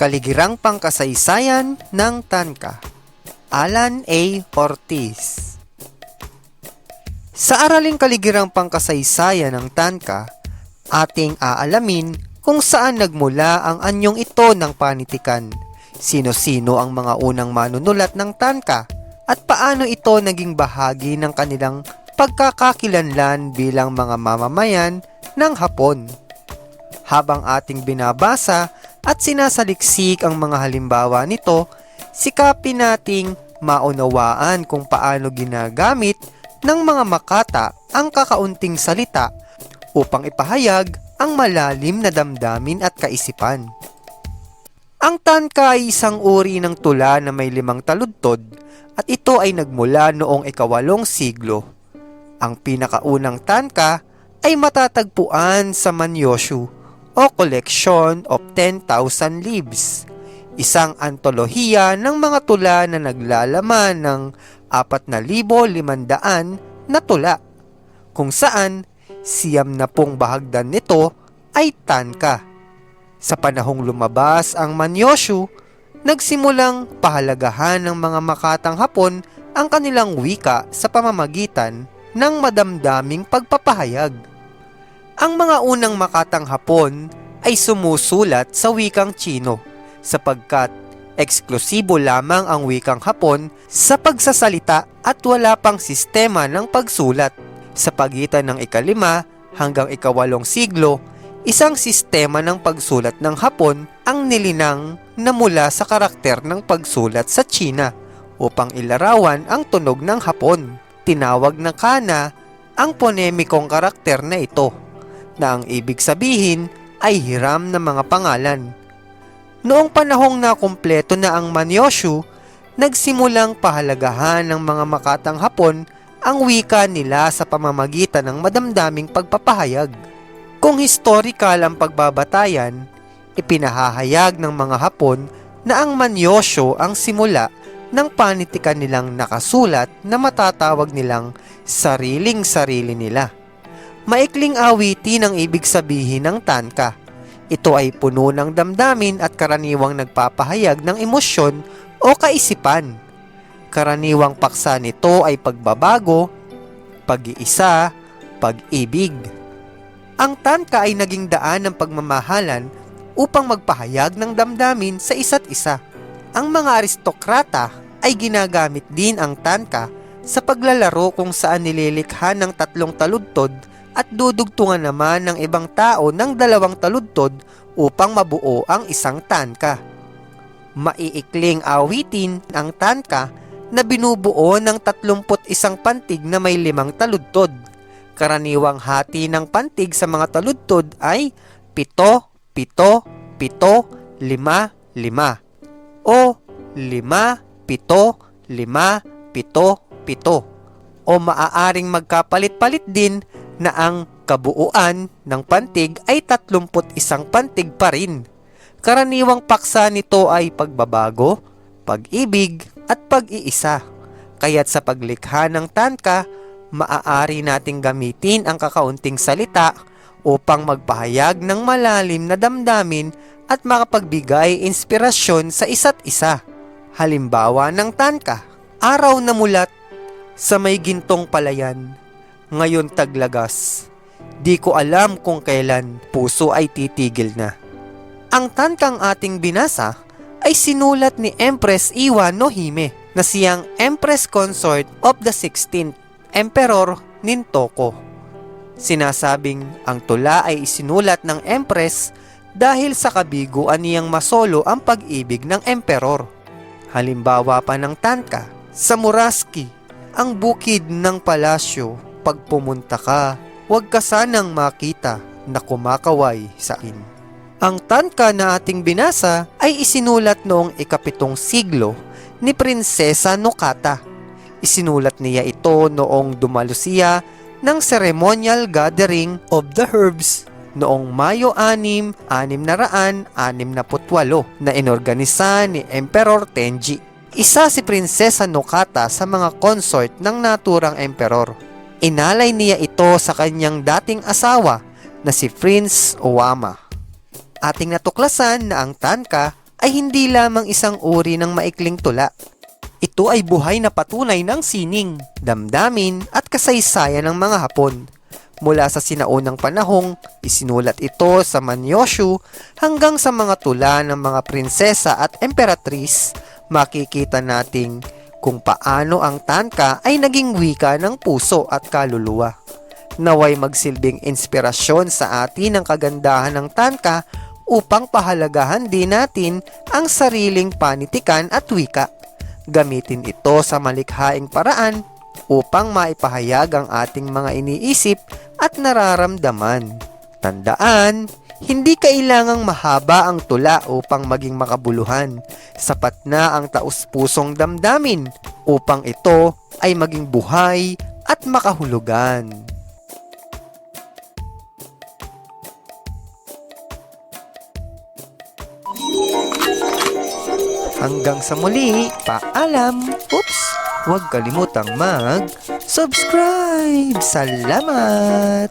Kaligirang Pangkasaysayan ng Tanka Alan A. Ortiz Sa araling kaligirang pangkasaysayan ng Tanka, ating aalamin kung saan nagmula ang anyong ito ng panitikan, sino-sino ang mga unang manunulat ng Tanka, at paano ito naging bahagi ng kanilang pagkakakilanlan bilang mga mamamayan ng Hapon. Habang ating binabasa at sinasaliksik ang mga halimbawa nito, sikapin nating maunawaan kung paano ginagamit ng mga makata ang kakaunting salita upang ipahayag ang malalim na damdamin at kaisipan. Ang tanka ay isang uri ng tula na may limang taludtod at ito ay nagmula noong ikawalong siglo. Ang pinakaunang tanka ay matatagpuan sa Manyoshu o Collection of 10,000 Leaves, isang antolohiya ng mga tula na naglalaman ng 4,500 na tula, kung saan siyam na pong bahagdan nito ay tanka. Sa panahong lumabas ang Manyoshu, nagsimulang pahalagahan ng mga makatang Hapon ang kanilang wika sa pamamagitan ng madamdaming pagpapahayag. Ang mga unang makatang Hapon ay sumusulat sa wikang Chino sapagkat eksklusibo lamang ang wikang Hapon sa pagsasalita at wala pang sistema ng pagsulat. Sa pagitan ng ikalima hanggang ikawalong siglo, isang sistema ng pagsulat ng Hapon ang nilinang na mula sa karakter ng pagsulat sa China upang ilarawan ang tunog ng Hapon. Tinawag na kana ang ponemikong karakter na ito na ang ibig sabihin ay hiram ng mga pangalan. Noong panahong na kumpleto na ang Manyoshu, nagsimulang pahalagahan ng mga makatang Hapon ang wika nila sa pamamagitan ng madamdaming pagpapahayag. Kung historical ang pagbabatayan, ipinahahayag ng mga Hapon na ang Manyoshu ang simula ng panitikan nilang nakasulat na matatawag nilang sariling-sarili nila. Maikling awitin ang ibig sabihin ng tanka. Ito ay puno ng damdamin at karaniwang nagpapahayag ng emosyon o kaisipan. Karaniwang paksa nito ay pagbabago, pag-iisa, pag-ibig. Ang tanka ay naging daan ng pagmamahalan upang magpahayag ng damdamin sa isa't isa. Ang mga aristokrata ay ginagamit din ang tanka sa paglalaro kung saan nililikha ng tatlong taludtod at dudugtungan naman ng ibang tao ng dalawang taludtod upang mabuo ang isang tanka. Maiikling awitin ang tanka na binubuo ng 31 pantig na may limang taludtod. Karaniwang hati ng pantig sa mga taludtod ay 7, 7, 7, 5, 5 o 5, 7, 5, 7, 7 o maaaring magkapalit-palit din na ang kabuuan ng pantig ay 31 pantig pa rin. Karaniwang paksa nito ay pagbabago, pag-ibig at pag-iisa. Kaya't sa paglikha ng tanka, maaari nating gamitin ang kakaunting salita upang magpahayag ng malalim na damdamin at makapagbigay inspirasyon sa isa't isa. Halimbawa ng tanka, araw na mulat sa may gintong palayan ngayon taglagas. Di ko alam kung kailan puso ay titigil na. Ang tankang ating binasa ay sinulat ni Empress Iwa no Hime na siyang Empress Consort of the 16th Emperor Nintoko. Sinasabing ang tula ay isinulat ng Empress dahil sa kabiguan niyang masolo ang pag-ibig ng Emperor. Halimbawa pa ng tanka, sa Muraski, ang bukid ng palasyo pag pumunta ka, huwag ka sanang makita na kumakaway sa akin. Ang tanka na ating binasa ay isinulat noong ikapitong siglo ni Prinsesa Nokata. Isinulat niya ito noong dumalo siya ng ceremonial gathering of the herbs noong Mayo 6, 668 na inorganisa ni Emperor Tenji. Isa si Prinsesa Nokata sa mga consort ng naturang emperor. Inalay niya ito sa kanyang dating asawa na si Prince Owama. Ating natuklasan na ang tanka ay hindi lamang isang uri ng maikling tula. Ito ay buhay na patunay ng sining, damdamin at kasaysayan ng mga Hapon. Mula sa sinaunang panahong, isinulat ito sa Manyoshu hanggang sa mga tula ng mga prinsesa at emperatris, makikita nating kung paano ang tanka ay naging wika ng puso at kaluluwa. Naway magsilbing inspirasyon sa atin ang kagandahan ng tanka upang pahalagahan din natin ang sariling panitikan at wika. Gamitin ito sa malikhaing paraan upang maipahayag ang ating mga iniisip at nararamdaman. Tandaan, hindi kailangang mahaba ang tula upang maging makabuluhan. Sapat na ang taus-pusong damdamin upang ito ay maging buhay at makahulugan. Hanggang sa muli, paalam! Oops! Huwag kalimutang mag-subscribe! Salamat!